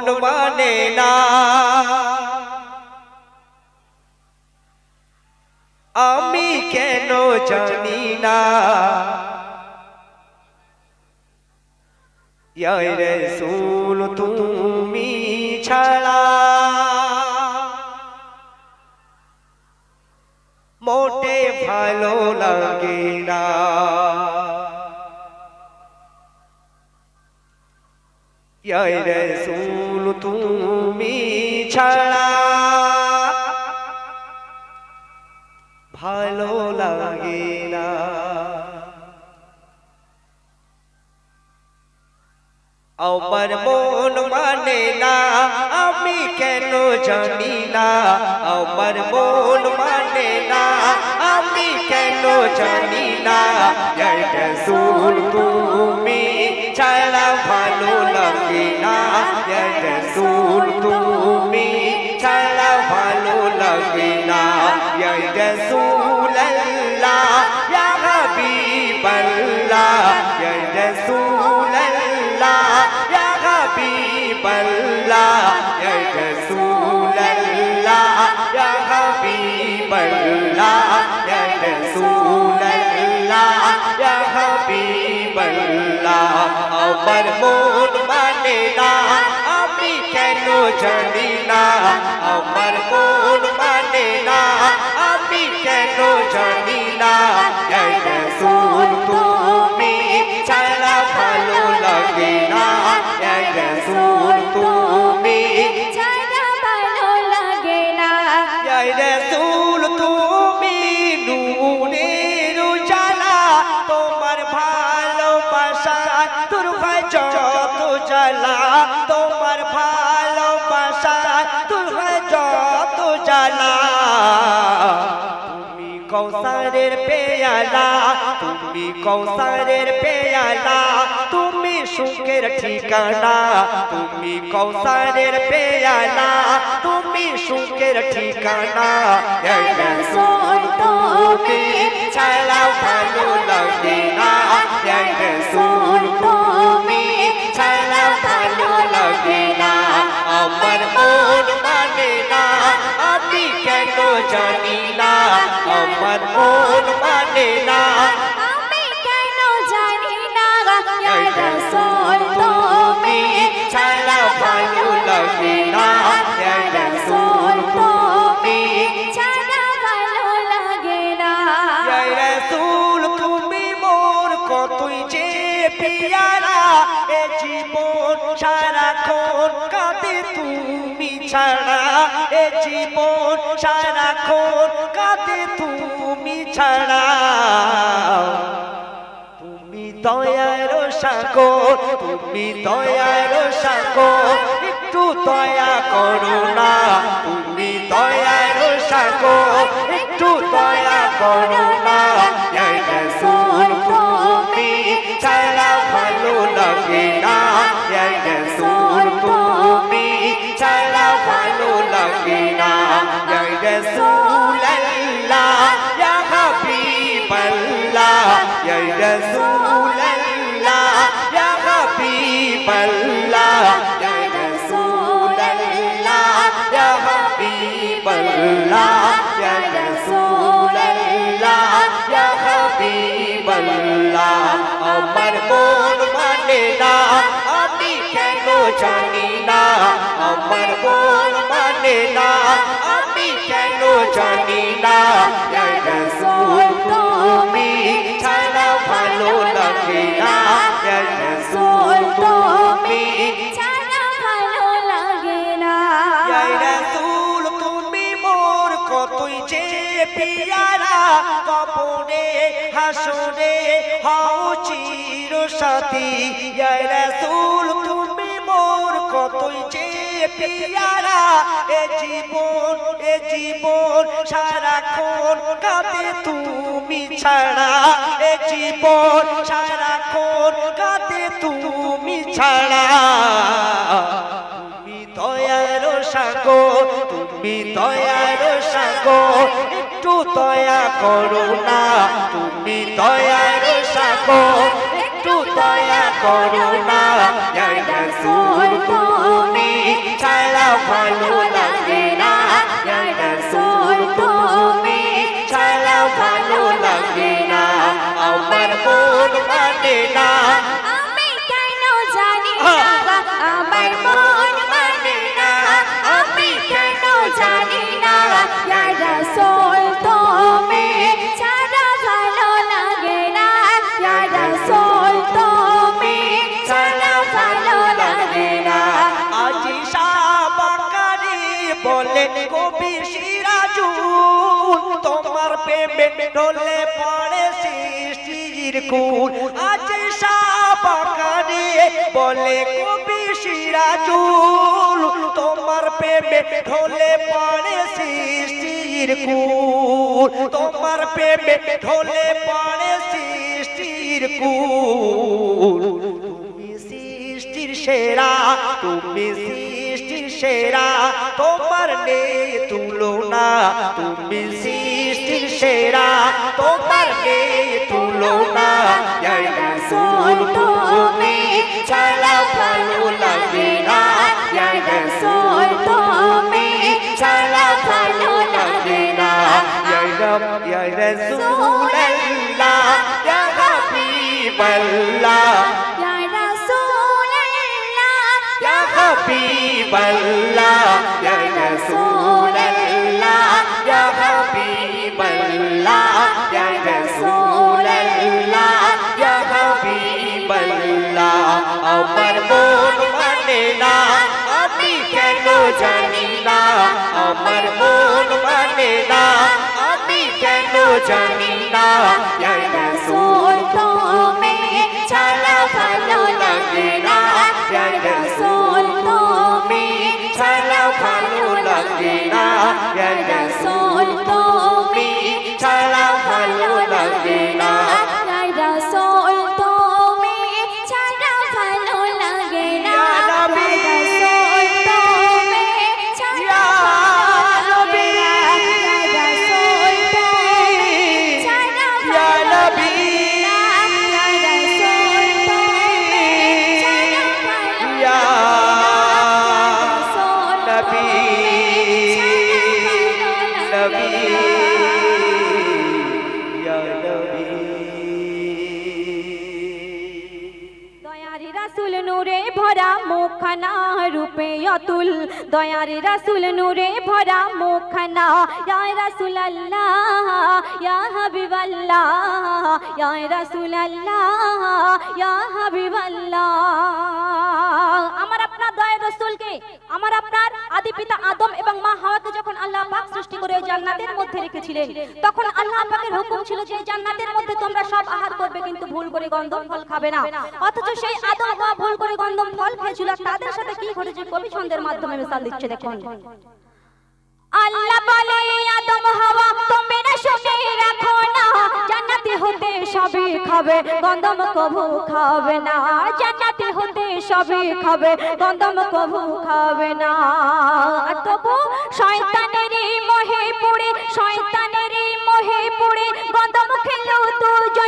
মন মানে না। আমি কেন জানি না। ইয়া রাসূল তুমি ছাড়া। মোটে ভালো লাগে না। রাসূল তুমি ছাড়া। ভালো লাগে না। আমার মন মানে না, আমি কেন জানি না। আমার মন মানে না, আমি কেন জানি না। রসুল তুমি ছাড়া ভালো লাগে না। জয় রসুল আল্লাহ ইয়া রসুল আল্লাহ ইয়া রসুল আল্লাহ ইয়া রসুল আল্লাহ ইয়া হাবিবাল্লাহ। আমার মন না কেন জানি না, আমার মন মানে না, আমি কেন জানি না। রসুল তুমি ছাড়া ভালো লাগে না রসুল তুমি ছাড়া ভালো লাগে না। রসুল তুমি নূরের উজালা, তোমার ভালোবাসা তোর হয় যত তোমার হয় যত জ্বালা তুমি কৌসারের পেয়ালা, তুমি কৌসারের পেয়ালা, তুমি সুখের ঠিকানা, তুমি কৌসারের পেয়ালা, তুমি সুখের ঠিকানা। তুমি ছাড়া ভালো লাগে না। তুমি ছাড়া ভালো লাগে না। আমার আমার মন মানে পিয়ারা এ জীবন সারাক্ষণ কাঁদে তুমি ছাড়া। এ জীবন সারাক্ষণ কাঁদে তুমি ছাড়া। তুমি দয়ার সাগর, তুমি দয়ার সাগর, একটু দয়া করো না। তুমি দয়ার সাগর, একটু দয়া করো জানি না আমার মন মানে না, আমি কেন জানি না রাসূল তুমি ছাড়া ভালো লাগে না তুমি ছাড়া ভালো লাগে না। ইয়া তুমি মোর কতই যে পিয়ারা কবরে হাসরে হাও চির সাথী রাসূল মোর পিয়ারা, এ জীবন এ জীবন সারাক্ষণ কাঁদে তুমি ছাড়া। এ জীবন সারাক্ষণ কাঁদে তুমি ছাড়া। তুমি দয়ার সাগর, তুমি দয়ার সাগর, একটু দয়া করো না। তুমি দয়ার সাগর একটু দয়া করো না। তুমি ছাড়া ভালো লাগে ঢলে পড়ে সৃষ্টির কুল আজি সাবাকারি বলে কবি সিরাজুল, তোমার প্রেমে ঢলে পড়ে সৃষ্টির কুল তোমার প্রেমে ঢলে পড়ে সৃষ্টির কুল তুমি সৃষ্টির সেরা, তুমি সৃষ্টির সেরা, তোমার নেই তুলনা। তুমি সৃষ্টির সেরা তোমার নেই তুলনা ইয়া রাসূল তুমি ছাড়া ভালো লাগে না ইয়া রাসূল তুমি আমার মন মানে না আমি কেন জানি না? রাসুল নূরে ভরা রূপে অতুল। দয়ারি রাসুল নূরে ভরা মুখখানা। ইয়া রাসুল আল্লাহ ইয়া আল্লাহ আমার আপনার দয়ার রাসূলকে, আমার আপনার আদি পিতা আদম এবং মা হাওয়াকে যখন আল্লাহ পাক সৃষ্টি করে ওই জান্নাতের মধ্যে রেখেছিলেন, তখন আল্লাহ পাকের হুকুম ছিল যে জান্নাতের মধ্যে তোমরা সব আহার করবে, কিন্তু ভুল করে গন্ধম ফল খাবে না। অথচ সেই আদম হাওয়া ভুল করে গন্ধম ফল খেয়েছিল তাদের সাথে কি ঘটেছে কবি ছন্দের মাধ্যমে মিসাল দিচ্ছে দেখুন। আল্লাহ বলে, আদম, হাওয়া তোমরা হতে সবে খাবে, গন্ধম কবু খাবে না। জান্নাতে হতে সবে খাবে, গন্ধম কবু খাবে না। তবু শয়তানের মোহে পড়ে, শয়তানের মোহে পড়ে, গন্ধম খেলো হতে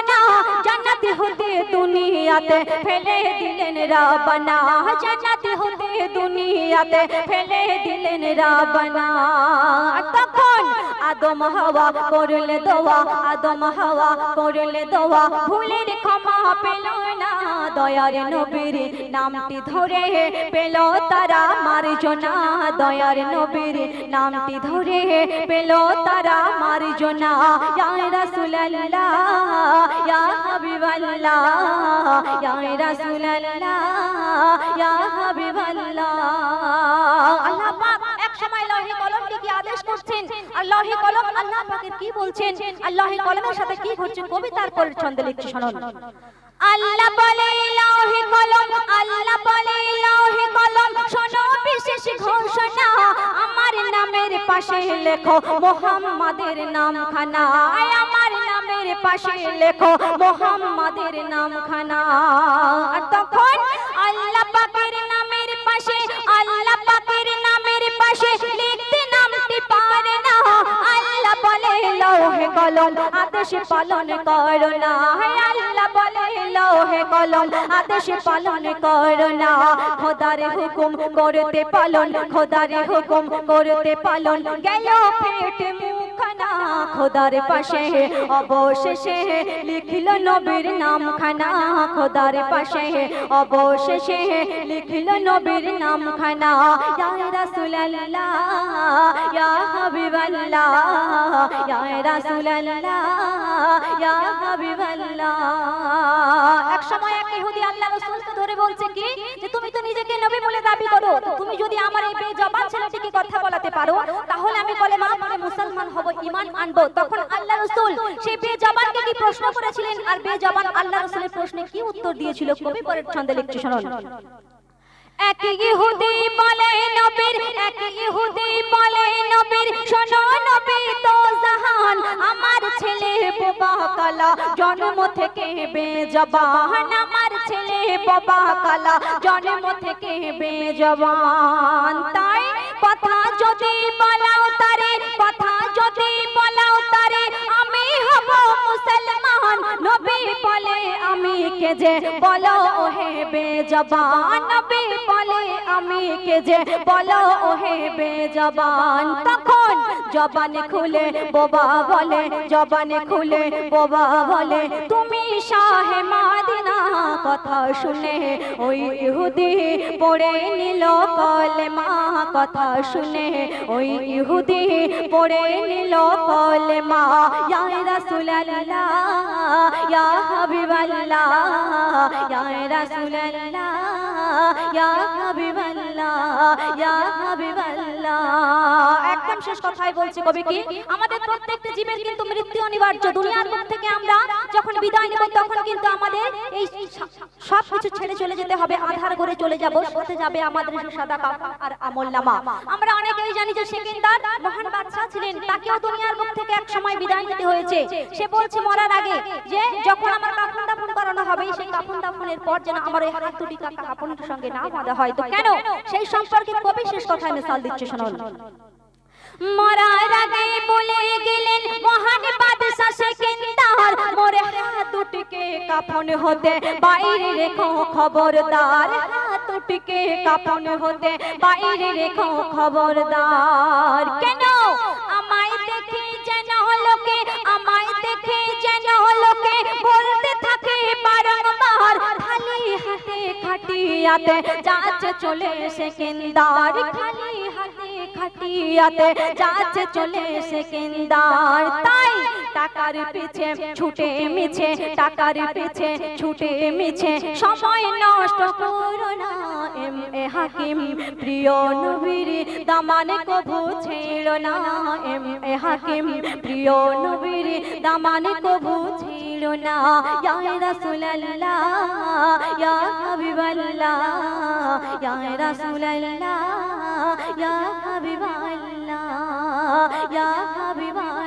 দুনিয়াতে ফেলে দিলেন রাবানা। জান্নাতে হতে দুনিয়াতে ফেলে দিলেন রাবানা। তখন আদম হাওয়া করলে দোয়া, আদম হাওয়া করলে দোয়া। ভুলের ক্ষমা পেল না, দয়ার নবীর নামটি ধরে পেল তারা। মার্জনা, দয়ার নবীর নামটি ধরে পেল তারা। মার্জনা, ইয়া রাসূলুল্লাহ, ইয়া হাবিবাল্লাহ। ইয়া রাসূলুল্লাহ ইয়া হাবিবাল্লাহ আল্লাহ পাক এক সময় লহে কলমকে কি আদেশ করছেন। আর লহে কলম আল্লাহ পাকের কি বলছেন? আর লহে কলমের সাথে কি ঘটছে? কবিতার পর ছন্দে লিখছে শুনুন। আল্লাহ বলে লহে কলম আল্লাহ বলে লহে কলম। শোনো বিশেষ ঘোষণা আমার নামের পাশে লেখো মোহাম্মদের নাম খানা আমার নামের পাশে লেখো, মোহাম্মদের নাম খানা আর তখন আল্লাহ পাকের নামের পাশে, আল্লাহ পাকের নামের পাশে লিখতে নামটি পারে না। আল্লাহ বলে, লৌহে কলম আদেশ পালন করো না। আল্লাহ বলে, লোহে কলম আদেশ পালন করো না। খোদারে হুকুম করতে পালন, খোদারে হুকুম করতে পালন। গেল পেটে খোদার পাশে অবশেষে লিখিল নবীর খোদার পাশে অবশেষে লিখিল নবীর ইয়া রাসূলুল্লাহ, ইয়া হাবিবাল্লাহ ইয়া রাসূলুল্লাহ, ইয়া হাবিবাল্লাহ। এক সময় এক ইহুদি রাসূলকে ধরে বলছে কি, যে তুমি তো নিজেকে নবী বলে দাবি করো তুমি যদি আমার এই বেজবান ছেলেটিকে কথা বলাতে পারো, তাহলে আমি মুসলমান হব, ঈমান আনব। তখন আল্লাহ রাসূল সেই বেজবানকে কি প্রশ্ন করেছিলেন? আর বেজবান আল্লাহ রাসূলের প্রশ্নে কি উত্তর দিয়েছিল? কবি পরের ছন্দে লিখছে শুনুন এক ইহুদি বলে নবীর, এক ইহুদি বলে নবীর, শোনো নবী তো জাহান, আমার ছেলে বোবা কালা, জন্ম থেকে বেজবান, আমার ছেলে বোবা কালা, জন্ম থেকে বেজবান। তাই কথা যদি বলাও তারে, কথা যদি বলাও তারে, আমি হব মুসলমান। নবী বলে আমি কে যে? বলো ওহে বেজবান। নবী বলে আমি কে যে? বলো ওহে বেজবান। তখন জবানে খুলে বোবা বলে, জবানে খুলে বোবা বলে, তুমি শাহে মাদিনা, কথা শুনে ওই ইহুদি পড়ে নিল কলেমা, কথা শুনে ওই ইহুদি পড়ে নিল কলেমা, ইয়া রাসূলুল্লাহ, ইয়া হাবিবাল্লাহ শেষ কথাই বলছে কবি কি? আমাদের প্রত্যেকটা জীবের কিন্তু মৃত্যু অনিবার্য। দুনিয়ার মুখ থেকে আমরা যখন বিদায় নেব, তখন কিন্তু আমাদের এই সব কিছু ছেড়ে চলে যেতে হবে। আধার করে চলে যাব, সাথে যাবে আমাদের সাদা কাপড় আর আমল আমরা অনেকেই জানি যে সেকেন্দার মহান বাদশা ছিলেন, তাকেও দুনিয়ার মুখ থেকে এক সময় বিদায় নিতে হয়েছে। সে বলছে, মরার আগে যে যখন আমার কাফন দাফন করানো হবে, সেই কাফন দাফনের পর যেন আমার এই হাত দুটি কাপনের সঙ্গে না বাঁধা হয়। তো কেন? সেই সম্পর্কে কবি শেষ কথায় মিসাল দিচ্ছে শুনুন মরার আগে বলে গেলেন, মহান বাদশা সেকেন্দার মোরে হাত দুটিকে কাফন হতে, বাইরে রেখো খবরদার। হাত দুটিকে কাফন হতে, বাইরে রেখো খবরদার। কেন? আমায় দেখে যেন লোকে, আমায় দেখে যেন লোকে বলতে থাকে বারংবার। খালি হাতে খাটিয়াতে যাচ্ছে চলে সেকেন্দার খালি খাটিয়াতে যাচ্ছে চলে সেকেন্দার তাই টাকার পিছে ছুটে মিছে, টাকার পিছে ছুটে মিছে। সময় নষ্ট করো না এম এ হাকিম। প্রিয় নবীর দামানে কবু ছেড়ো না এম এ হাকিম। প্রিয় নবীর দামানে কবু ছেড়ো না। ইয়া রাসূলুল্লাহ ইয়া হাবিবাল্লাহ ইয়া রাসূলুল্লাহ ইয়া Habib Allah, Ya Habib Allah.